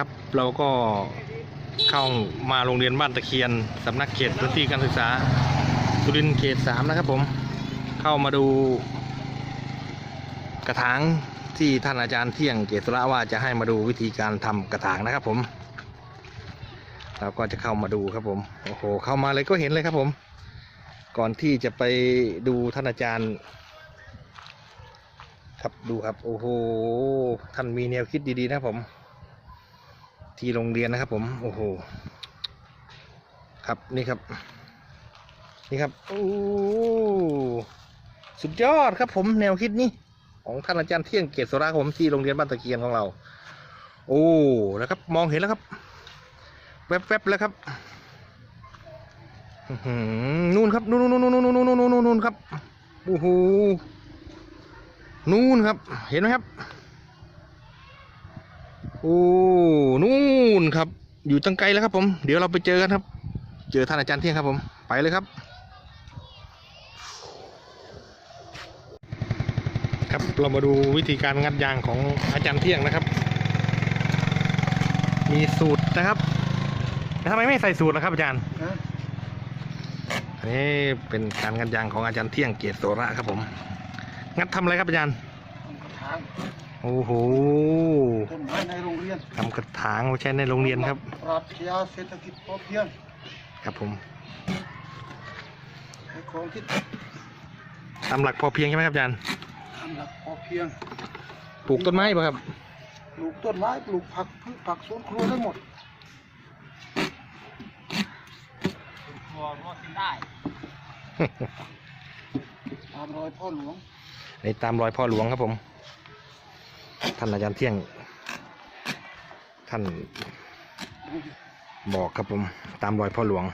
ครับ เราก็เข้ามาโรงเรียนบ้านตะเคียนสำนักเขตพื้นที่การศึกษาสุรินทร์เขตสามนะครับ ผมเข้ามาดู กระถางที่ท่านอาจารย์เที่ยงเกษระว่าจะให้มาดูวิธีการทำกระถางนะครับ ผม เราก็จะเข้ามาดูครับผมโอ้โหเข้ามาเลยก็เห็นเลยครับผม ก่อนที่จะไปดูท่านอาจารย์ ครับดูครับโอ้โหท่านมีแนวคิดดีๆนะผม ที่โรงเรียนนะครับ ผมโอ้โหครับนี่ครับนี่ครับโอ้สุดยอดครับผมแนวคิดนี้ของท่านอาจารย์เที่ยงเกศราผมที่โรงเรียนบ้านตะเกียงของเรา โอ้แล้วครับ มองเห็นแล้วครับ แวบๆแล้วครับนู่นครับนู่นนู่นนู่นนู่นนู่นนู่นนู่นครับโอ้โหนู่นครับ เห็นไหมครับ โอ้นู่นครับ อยู่จังไกลแล้วครับผม เดี๋ยวเราไปเจอกันครับ เจอท่านอาจารย์เที่ยงครับผม ไปเลยครับ ครับเรามาดูวิธีการงัดยางของอาจารย์เที่ยงนะครับ มีสูตรนะครับแล้วทำไมไม่ใส่สูตรนะครับอาจารย์นะอันนี้เป็นการงัดยางของอาจารย์เที่ยงเกียรติโสระครับผม งัดทำอะไรครับอาจารย์ทำกระถาง โอ้โหต้นไม้ในโรงเรียนทำกระถางไว้ใช้ในโรงเรียนครับ ปรัชญาเศรษฐกิจพอเพียงครับผมให้ของที่ตามหลักพอเพียงใช่ไหมครับอาจารย์ทำหลักพอเพียง ปลูกต้นไม้ป่ะครับ ปลูกต้นไม้ ปลูกผักพืชผักสวนครัวได้หมดครัวก็กินได้ ตามรอยพ่อหลวงในตามรอยพ่อหลวงครับผม ท่านอาจารย์เที่ยง ท่านบอกครับผมตามรอยพ่อหลวง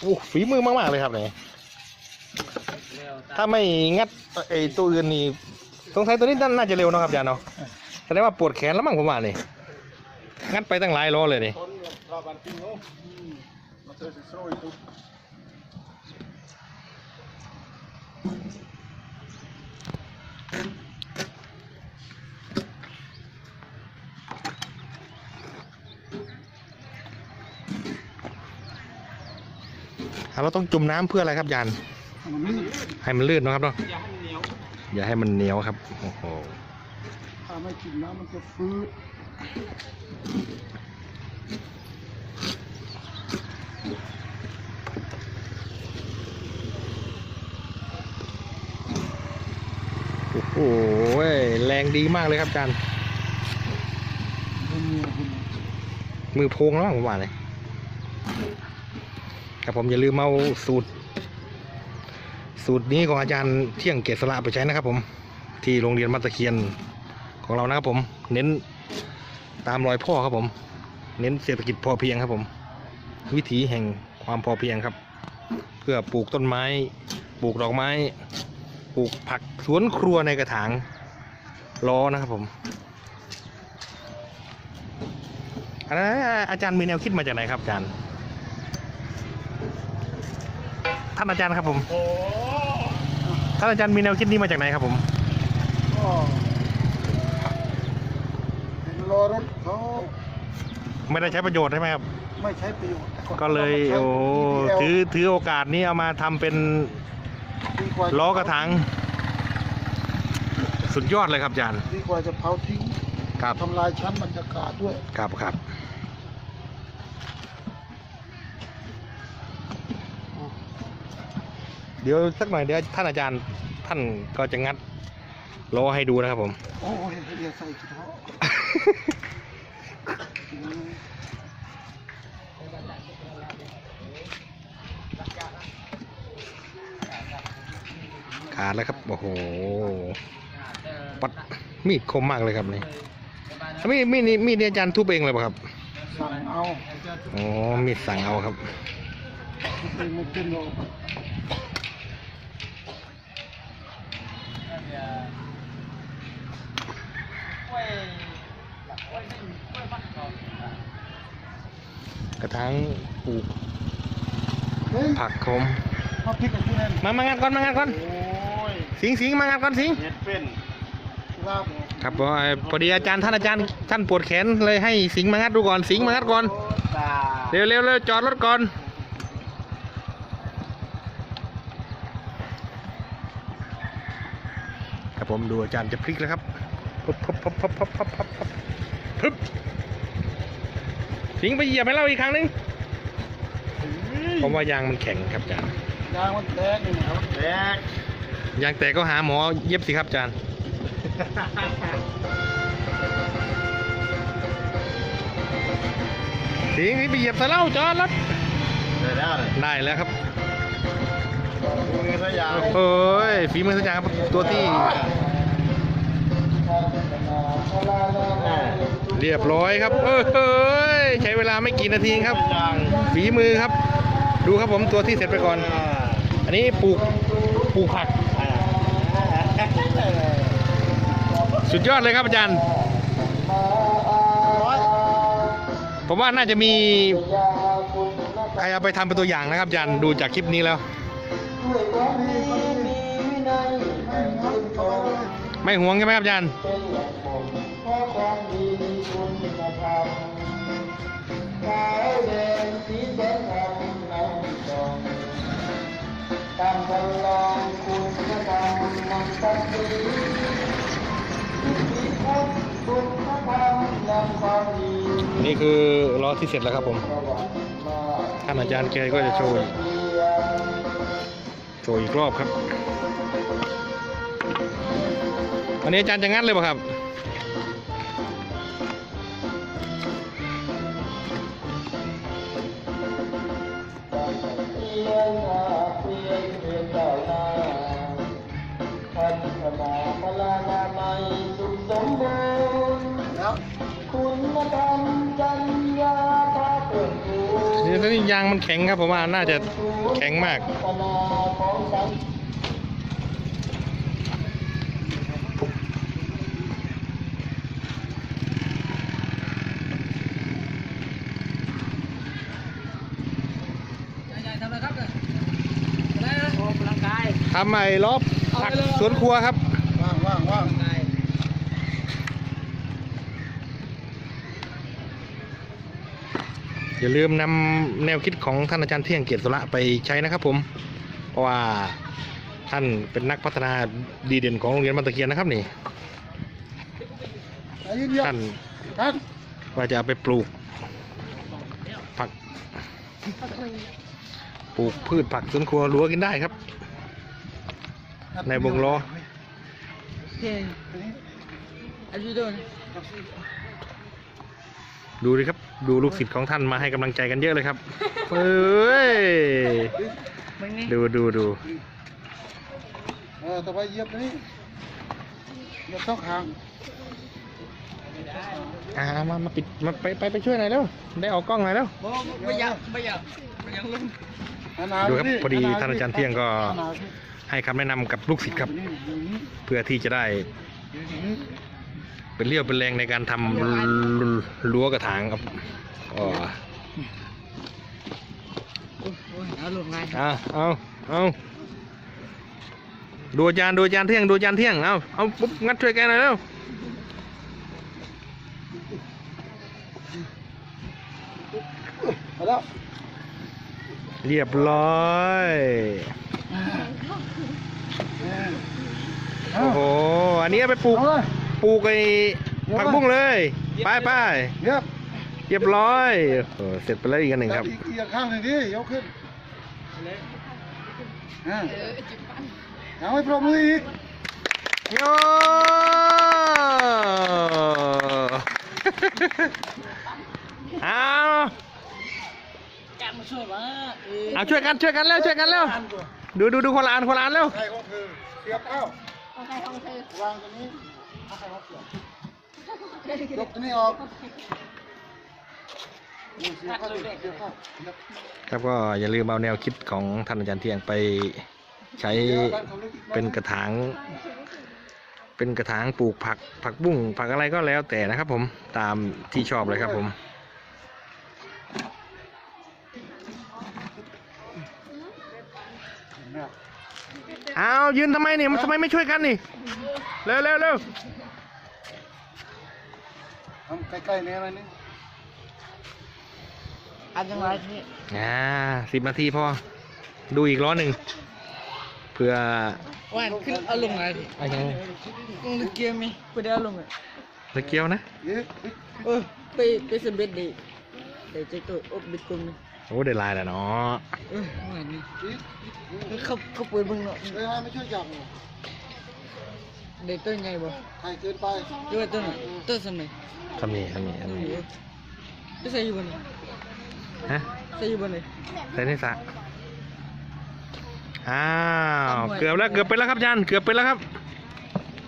โอ้ฝีมือมาก ๆ เลยครับเนี่ยถ้าไม่งัดไอ้ตัวอื่นนี่สงสัยตัวนี้น่าจะเร็วนะครับอาจารย์เนาะแสดงว่าปวดแขนแล้วมั้งผมว่านี่งัดไปตั้งหลายโลเลยนี่ ต้นราบันติงโนมา เจอสิโซ่อีกเราต้องจุ่มน้ำเพื่ออะไรครับอาจารย์มันลื่นให้มันลื่นเนาะครับเนาะอย่าให้มันเหนียวอย่าให้มันเหนียวครับโอ้โหถ้าไม่กินน้ำมันจะฟื้น โอ้โหแรงดีมากเลยครับอาจารย์ มือโพงแล้วผมว่าเลยครับผมอย่าลืมเอาสูตร สูตรนี้ของอาจารย์เที่ยงเกษระไปใช้นะครับผม ที่โรงเรียนมัตตะเคียนของเรานะครับผม เน้นตามรอยพ่อครับผม เน้นเศรษฐกิจพอเพียงครับผม วิถีแห่งความพอเพียงครับ เพื่อปลูกต้นไม้ ปลูกดอกไม้ ปลูกผักสวนครัวในกระถาง ล้อนะครับผมอันนั้นอาจารย์มีแนวคิดมาจากไหนครับอาจารย์ ท่านอาจารย์ครับผมโอ้ท่านอาจารย์มีแนวคิดนี้มาจากไหนครับผมก็เห็นรอรถเขาไม่ได้ใช้ประโยชน์ใช่ไหมครับ ไม่ใช้ประโยชน์ ก็เลยโอ้ถือถือโอกาสนี้เอามาทำเป็นล้อกระถาง สุดยอดเลยครับอาจารย์ดีกว่าจะเผาทิ้งครับทำลายชั้นบรรยากาศด้วย ครับครับเดี๋ยวสักหน่อยเดี๋ยวท่านอาจารย์ท่านก็จะงัดล้อให้ดูนะครับผม โอ้ยเรียกใส่กี่เท้าขาดแล้วครับ โอ้โห ปัดมีดคมมากเลยครับนี่มีดมีดนี่มีดนี่อาจารย์ทุบเองเลยป่ะครับสั่งเอาอ๋อมีดสั่งเอาครับทุกเป็นไม่เป็นหรอกกระถางปลูกเฮ้ยผักคม มาพริกกับคุณเองมามางานก่อนมางานก่อน โอ้ยสิงสิงมางานก่อนสิง เห็ดเป็นลาบครับพอพอดีอาจารย์ท่านอาจารย์ท่านปวดแขนเลยให้สิงมางัดดูก่อนสิงมางัดก่อนตาเร็วเร็วเร็วจอดรถก่อน ครับผมดูอาจารย์จะพลิกแล้วครับพับพับพับพับพับพับพับพับพึบสิงไปเหยียบให้เราอีกครั้งหนึงเพราะว่ายางมันแข็งครับอาจารย์ ยางมันแตกนี่นะครับแตกยางแตกก็หาหมอเย็บสิครับอาจารย์สิงนี่ไปเหยียบใส่เล่าจอดรถได้แล้วเลยได้แล้วครับมือสยามโอ้ยฝีมือสัญญาครับตัวที่เรียบร้อยครับเอ้ยใช้เวลาไม่กี่นาทีครับยางฝีมือครับ ดูครับผมตัวที่เสร็จไปก่อน อันนี้ปลูกปลูกผัก สุดยอดเลยครับอาจารย์ ผมว่าน่าจะมีใครเอาไปทำเป็นตัวอย่างนะครับอาจารย์ดูจากคลิปนี้แล้ว ไม่ห่วงใช่ไหมครับอาจารย์นี่ คือล้อที่เสร็จแล้วครับผมท่านอาจารย์แกก็จะโชว์โชว์อีกรอบครับวันนี้อาจารย์จะงัดเลยป่ะครับ พระพุมาพลานาไม่สุขสมบูรณ์คุณธรรมจัญญาภาเกิดนี่นี่ยางมันแข็งครับผมว่าน่าจะแข็งมากทำไม่ลบ ผักสวนครัวครับ ว่างว่างว่างกำลังกายอย่าลืมนำแนวคิดของท่านอาจารย์เที่ยงเกียรติสุระไปใช้นะครับ ผม เพราะว่าท่านเป็นนักพัฒนาดีเด่นของโรงเรียนบ้านตะเคียนนะครับนี่ไอ้เดียวท่านท่านว่าจะเอาไปปลูกผัก ปลูกพืชผักสวนครัวรั้วกินได้ครับ ในวงล้อเฮ้ยอายุเดินดูดิครับ ดูลูกศิษย์ของท่านมาให้กำลังใจกันเยอะเลยครับเอ้ยมึงนี่ดูดูดูเออต่อไปเหยียบนี่เหยียบช่องคางอ่ามามาปิดมาไปไปไปช่วยหน่อยเร็วได้ออกกล้องหน่อยเร็วบ่ไม่อยากไม่อยากไม่อยากลุงดูครับพอดีท่านอาจารย์เที่ยงก็ ให้คำแนะนำกับลูกศิษย์ครับ เพื่อที่จะได้ เป็นเรี่ยวเป็นแรงในการทำรั้วกระถางครับอ๋อเอาลงไงเอาเอาเอาดูจารย์ดูจารย์เที่ยงดูจารย์เที่ยงเอาเอาปุ๊บงัดช่วยแกหน่อยเร็วมาแล้วเรียบร้อย โอ้โห อันนี้เอาไปปลูก เอาเลยปลูกไอ้ผักบุ้งเลย ไปไปเหยียบเรียบร้อยโอ้เสร็จไปแล้วอีกอันหนึ่งครับ อีกอีกข้างหนึ่งดิยกขึ้นอ่าเอาให้ปรบมืออีกโยเอาแกมาช่วยมาเออเอาช่วยกันช่วยกันแล้วช่วยกันแล้วดูดูดูคนละอันคนละอันแล้วใครของเธอเสียบเข้า ของใครของเธอวางตรงนี้เอาใครของเสียบยกตัวนี้ออกนี่เสียบเข้าดิเสียบเข้าเสียบครับก็อย่าลืมเอาแนวคิดของท่านอาจารย์เที่ยงไปใช้เป็นกระถาง เป็นกระถางปลูกผักผักบุ้งผักอะไรก็แล้วแต่นะครับ ผมตามที่ชอบเลยครับผมเเอายืนทำไมเนี่ยมันทำไมไม่ช่วยกันนี่ เร็วเร็วเร็วทำใกล้ๆเนี่ยอะไรนี่อันยังไงนี่อ่าสิบนาทีพอ ดูอีกล้อหนึ่งเพื่อว่าขึ้นเอาลงไงอะไรนะลงตะเกียงไหมไปได้เอาลงไงตะเกียวนะเอ๊ะเอ๊ะเออไปไปสำเร็จดีเดี๋ยวจะตัวอบบิดกุม โอ้ได้ลายแล้วเนาะเออว่านี่เอ๊ะเอ๊ะเขาเขาเปิดเบิ่งเนาะเอ้ยไม่ช่วยจับเหรอเดี๋ยวตัวใหญ่บ่ใครเกินไปด้วยตัวไหนตัวสมัยทำนี่ทำนี่เอทำนี่อไปใส่อยู่บนฮะใส่อยู่บนเลยใส่ในสระอ้าวเกือบแล้วเกือบไปแล้วครับอาจารย์เกือบไปแล้วครับ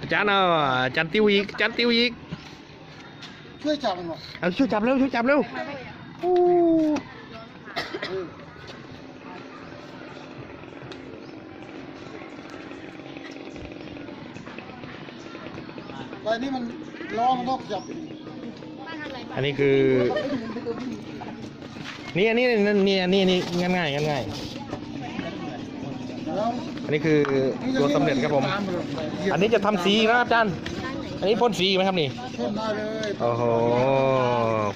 อาจารย์เอาอาจารย์ติวอีกอาจารย์ติวอีกช่วยจับมันหน่อยเอาช่วยจับเร็วช่วยจับเร็วโอ้เออ ไปนี่มันล้อมันนอกจับอันนี้คือ นี่อันนี้นี่อันนี้นี่ง่ายง่ายง่ายง่ายแล้วอันนี้คือตัวสำเร็จครับผม อันนี้จะทำสีนะครับอาจารย์ อันนี้พ่นสีไหมครับนี่ชนได้เลยโอ้โห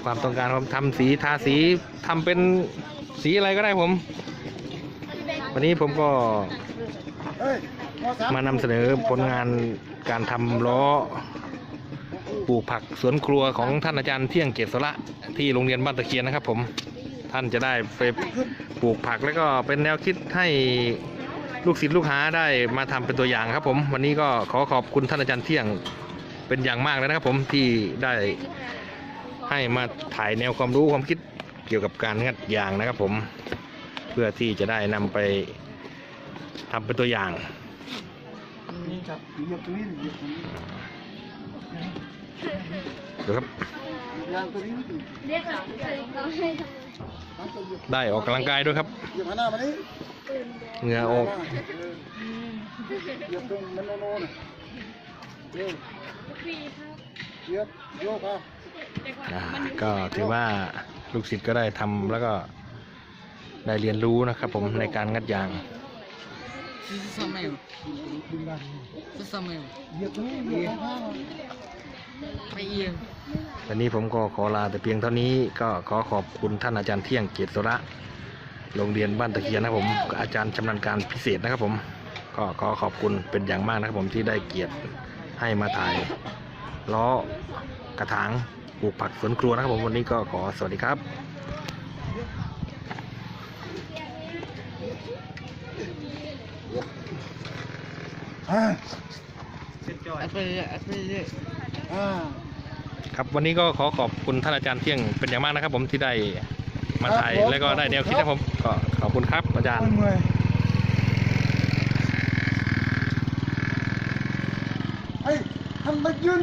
ความต้องการผมทำสีทาสีทำเป็น สีอะไรก็ได้ผม วันนี้ผมก็มานำเสนอผลงานการทำล้อปลูกผักสวนครัวของท่านอาจารย์เที่ยงเกษระที่โรงเรียนบ้านตะเคียนนะครับ ผมท่านจะได้ไปปลูกผักแล้วก็เป็นแนวคิดให้ลูกศิษย์ลูกหาได้มาทำเป็นตัวอย่างครับ ผมวันนี้ก็ขอขอบคุณท่านอาจารย์เที่ยงเป็นอย่างมากเลยนะครับ ผมที่ได้ให้มาถ่ายแนวความรู้ความคิด กี่ยวกับการงัดยางนะครับผมเพื่อที่จะได้นำไปทำเป็นตัวอย่างดูครับได้ออกกำลังกายด้วยครับเหงื่อออกก็ถือว่า ลูกศิษย์ก็ได้ทำแล้วก็ได้เรียนรู้นะครับ ผมในการงัดยางซื้อซ้ำไหมวะดึงได้ซื้อซ้ำไหมวะเหยียบตรงนี้เหยียบข้างๆไปเอียงวันนี้ผมก็ขอลาแต่เพียงเท่านี้ก็ขอขอบคุณท่านอาจารย์เที่ยงเกียรติสุระโรงเรียนบ้านตะเคียนนะครับผมอาจารย์ชำนาญการพิเศษนะครับผมก็ขอขอบคุณเป็นอย่างมากนะครับผมที่ได้เกียรติให้มาถ่ายล้อกระถาง ปลูกผักสวนครัวนะครับผมวันนี้ก็ขอสวัสดีครับอ่าอัดไปเรื่อยอัดไปเรื่อยอ่าครับวันนี้ก็ขอขอบคุณท่านอาจารย์เที่ยงเป็นอย่างมากนะครับ ผมที่ได้มาถ่ายแล้วก็ได้แนวคิดนะครับผมก็ขอบคุณครับอาจารย์เมื่อยเฮ้ยทำไมยืน